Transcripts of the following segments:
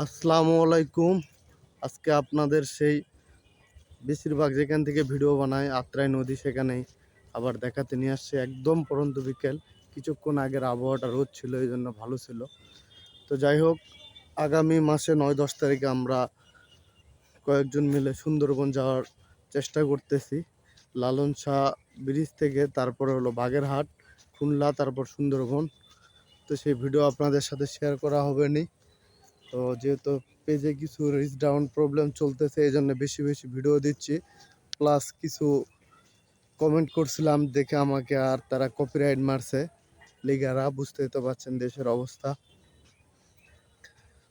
আসসালামু আলাইকুম। আজকে আপনাদের সেই বেশিরভাগ যেখান থেকে ভিডিও বানায় আত্রাই নদী সেখানেই আবার দেখাতে নিয়ে আসছে। একদম পরন্ত বিকেল, কিছুক্ষণ আগের আবহাওয়াটা রোদ ছিল, এই জন্য ভালো ছিল। তো যাই হোক, আগামী মাসে নয় দশ তারিখে আমরা কয়েকজন মিলে সুন্দরবন যাওয়ার চেষ্টা করতেছি। লালন শাহ ব্রিজ থেকে, তারপরে হলো বাগেরহাট, খুলনা, তারপর সুন্দরবন। তো সেই ভিডিও আপনাদের সাথে শেয়ার করা হবে নি তো যেহেতু পেজে কিছু রিচ ডাউন প্রবলেম চলতেছে এই জন্য বেশি বেশি ভিডিও দিচ্ছি। প্লাস কিছু কমেন্ট করছিলাম, দেখে আমাকে আর তারা কপিরাইট মারছে। লিগারা বুঝতেই তো পারছেন দেশের অবস্থা।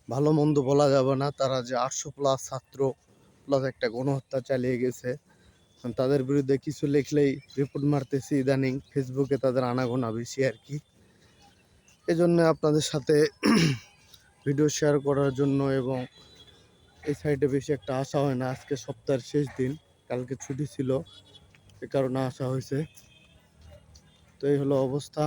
ভালো মন্দ বলা যাবে না, তারা যে আটশো প্লাস ছাত্র প্লাস একটা গণহত্যা চালিয়ে গেছে। তাদের বিরুদ্ধে কিছু লিখলেই রিপোর্ট মারতেছি ইদানিং ফেসবুকে তাদের আনাগোনা বেশি আর কি। এজন্য আপনাদের সাথে ভিডিও শেয়ার করার জন্য এবং এই সাইডে বেশি একটা আসা হয় না। আজকে সপ্তাহের শেষ দিন, কালকে ছুটি ছিল, এ কারণে আসা হয়েছে। তো এই হলো অবস্থা।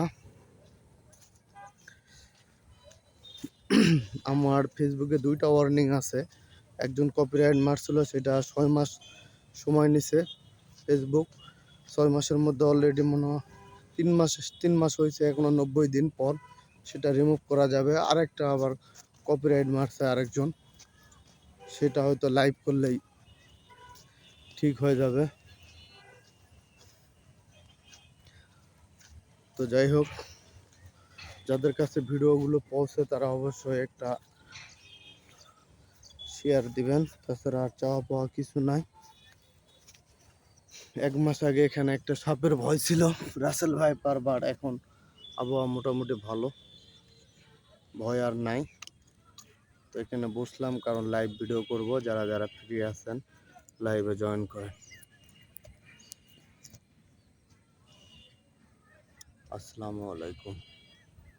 আমার ফেসবুকে দুইটা ওয়ার্নিং আছে। একজন কপিরাইট মারছিল, সেটা ছয় মাস সময় নিছে ফেসবুক ছয় মাসের মধ্যে অলরেডি মনে হয় তিন মাস তিন মাস হয়েছে, এখনও নব্বই দিন পর। সেটা রিমুভ করা যাবে। আরেকটা আবার কপিরাইট মারছে আরেকজন। সেটা হয়তো লাইভ করলেই ঠিক হয়ে যাবে। তো যাই হোক, যাদের কাছে ভিডিওগুলো পৌঁছে তারা অবশ্যই একটা শেয়ার দিবেন। তাছাড়া আর চাওয়া পাওয়া কিছু নাই। এক মাস আগে এখানে একটা সাপের ভয় ছিল। রাসেল ভাই পারবার এখন আবহাওয়া মোটামুটি ভালো। ভয় আর নাই। তো এখানে বসলাম কারণ লাইভ ভিডিও করব, যারা যারা ফ্রি আছেন লাইভে জয়েন করেন আসসালামু আলাইকুম।